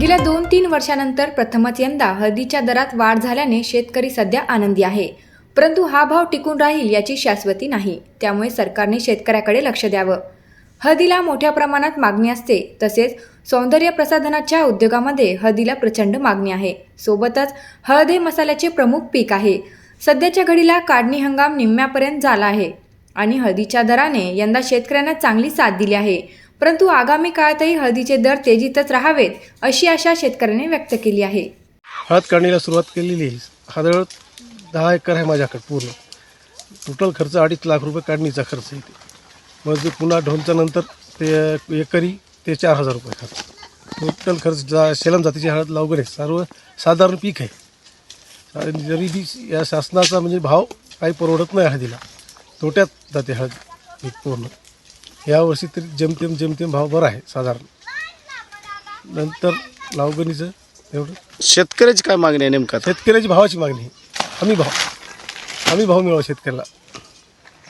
गेल्या दोन तीन वर्षानंतर प्रथमच यंदा हळदीच्या दरात वाढ झाल्याने शेतकरी सध्या आनंदी आहे. परंतु हा भाव टिकून राहील याची शाश्वती नाही. त्यामुळे सरकारने शेतकऱ्याकडे लक्ष द्यावं. हळदीला मोठ्या प्रमाणात मागणी असते. तसेच सौंदर्य प्रसाधनाच्या उद्योगामध्ये हळदीला प्रचंड मागणी आहे. सोबतच हळद हे मसाल्याचे प्रमुख पीक आहे. सध्याच्या घडीला काढणी हंगाम निम्म्यापर्यंत झाला आहे आणि हळदीच्या दराने यंदा शेतकऱ्यांना चांगली साथ दिली आहे. परंतु आगामी काळातही हळदीचे दर तेजीतच राहावेत अशी आशा शेतकऱ्यांनी व्यक्त केली आहे. हळद काढणीला सुरुवात केलेली हळद दहा एकर आहे माझ्याकडे पूर्ण. टोटल खर्च अडीच लाख रुपये काढणीचा खर्च येते मग म्हणजे पुन्हा ढोलच्या नंतर ते एकरी ते चार हजार रुपये खर्च. टोटल खर्च जा शेलम जातीची हळद लावगरे सर्व साधारण पीक आहे. जरी बी या शासनाचा म्हणजे भाव काही परवडत नाही हळदीला. तोट्यात जाते हळद पूर्ण. यावर्षी तरी जेमतेम जेमतेम भाव बरा आहे साधारण. नंतर लावगणीचं एवढं. शेतकऱ्याची काय मागणी आहे नेमका? शेतकऱ्याची भावाची मागणी आहे. हमी भाव. हमी भाव मिळावा शेतकऱ्याला.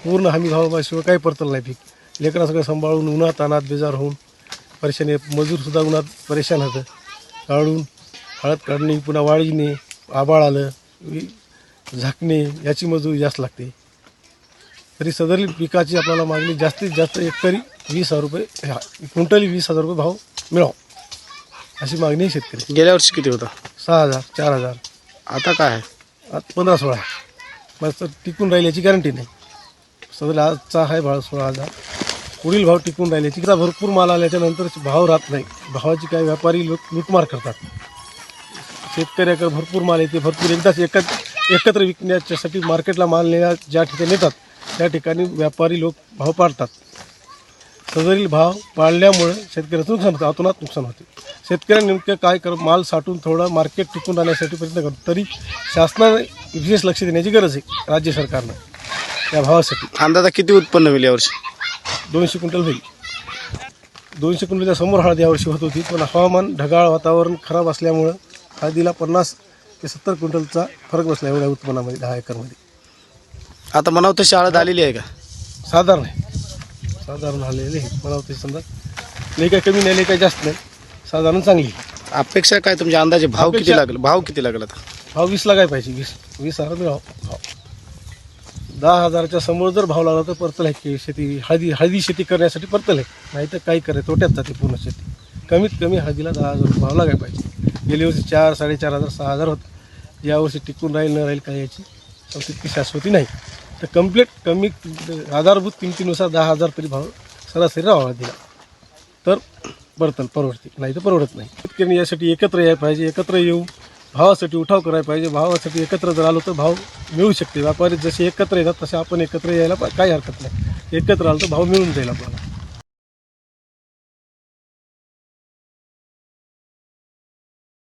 पूर्ण हमी भावाशिवाय काही परतल नाही पीक. लेकरा सगळं सांभाळून उन्हात अनात बेजार होऊन परेशान मजूरसुद्धा उन्हात परेशान होतं. काढून हळद काढणे पुन्हा वाळीने आबाळ आलं झाकणे याची मजुरी जास्त लागते. तरी सदरील पिकाची आपल्याला मागणी जास्तीत जास्त एकरी वीस हजार रुपये क्विंटली वीस हजार रुपये भाव मिळावा. अशी मागणी आहे शेतकरी. गेल्या वर्षी किती होता? सहा हजार चार हजार. आता काय आहे? आता पंधरा सोळा मग टिकून राहील याची गॅरंटी नाही. सदर आजचा आहे भाव सोळा हजार. पुढील भाव टिकून राहील याची भरपूर माल आल्याच्यानंतर भाव राहत नाही. भावाची काही व्यापारी लोक लुटमार करतात. शेतकऱ्याकडे भरपूर माल येते भरपूर एकदाच एकच एकत्र विकण्याच्यासाठी मार्केटला माल नेण्या ज्या ठिकाणी नेतात त्या ठिकाणी व्यापारी लोक भाव पाडतात. सदरील भाव पाळल्यामुळे शेतकऱ्याचं नुकसान होतं अतोनात नुकसान होते. शेतकऱ्यांनी नेमकं काय कर माल साठवून थोडं मार्केट टिकून राहण्यासाठी प्रयत्न करतो तरी शासनाने विशेष लक्ष देण्याची गरज आहे राज्य सरकारनं त्या भावासाठी. अंदाजा किती उत्पन्न होईल यावर्षी दोनशे क्विंटल होईल. दोनशे क्विंटलच्या समोर हळद यावर्षी होत होती पण हवामान ढगाळ वातावरण खराब असल्यामुळं हळदीला पन्नास ते सत्तर क्विंटलचा फरक बसला एवढ्या उत्पन्नामध्ये दहा एकरमध्ये. आता म्हणावं तशी हळद आलेली आहे का? साधारण आहे. साधारण आलेले आहे. समजा. लई काही कमी नाही लई काही जास्त नाही. साधारण चांगली आहे. अपेक्षा काय तुमच्या अंदाजे? भाव किती अपेक्षा- लागेल भाव किती लागेल आता? भाव वीसला काय पाहिजे वीस वीस हजार मिळाव भाव. दहा हजाराच्या समोर जर भाव लागला तर परतल आहे की शेती हळदी हळदी शेती करण्यासाठी परतल आहे. नाही तर काही करे तोट्यात जाते पूर्ण शेती. कमीत कमी हळदीला दहा हजार रुपये भाव लागायला पाहिजे. गेल्या वर्षी चार साडेचार हजार सहा हजार होत. यावर्षी टिकून राहील न राहील काही याची? पण तितकी शाश्वती नाही. तर कंप्लीट कमी आधारभूत किमतीनुसार दहा हजार तरी भाव सरासरी राहावा दिला तर बरतन परवडते नाही तर परवडत नाही. शेतकरी यासाठी एकत्र यायला पाहिजे एकत्र येऊ भावासाठी उठाव करायला पाहिजे. भावासाठी एकत्र जर आलो तर भाव मिळू शकते. व्यापारी जसे एकत्र येतात तसे आपण एकत्र यायला काही हरकत नाही. एकत्र आलो तर भाव मिळून जाईल आपल्याला.